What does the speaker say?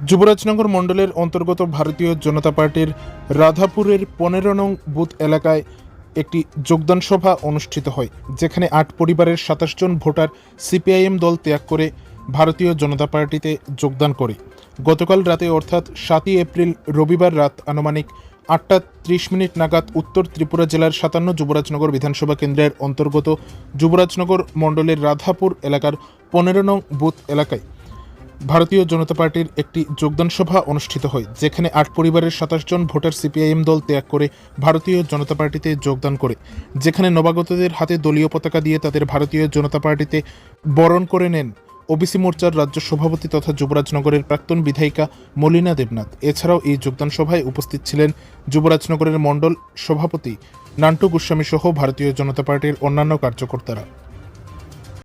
যুবরাজনগর মণ্ডলের অন্তর্গত ভারতীয় জনতা পার্টির রাধাপুরের পনেরো নং বুথ এলাকায় একটি যোগদান সভা অনুষ্ঠিত হয়, যেখানে আট পরিবারের সাতাশ জন ভোটার সিপিআইএম দল ত্যাগ করে ভারতীয় জনতা পার্টিতে যোগদান করে। গতকাল রাতে অর্থাৎ সাতই এপ্রিল রবিবার রাত আনুমানিক আটটা ত্রিশ মিনিট নাগাদ উত্তর ত্রিপুরা জেলার সাতান্ন যুবরাজনগর বিধানসভা কেন্দ্রের অন্তর্গত যুবরাজনগর মণ্ডলের রাধাপুর এলাকার পনেরো নং বুথ এলাকায় ভারতীয় জনতা পার্টির একটি যোগদান সভা অনুষ্ঠিত হয়, যেখানে আট পরিবারের সাতাশ জন ভোটার সিপিআইএম দল ত্যাগ করে ভারতীয় জনতা পার্টিতে যোগদান করে, যেখানে নবাগতদের হাতে দলীয় পতাকা দিয়ে তাদের ভারতীয় জনতা পার্টিতে বরণ করে নেন ওবিসি মোর্চার রাজ্য সভাপতি তথা যুবরাজনগরের প্রাক্তন বিধায়িকা মলিনা দেবনাথ। এছাড়াও এই যোগদান সভায় উপস্থিত ছিলেন যুবরাজনগরের মণ্ডল সভাপতি নান্টু গোস্বামী সহ ভারতীয় জনতা পার্টির অন্যান্য কার্যকর্তারা।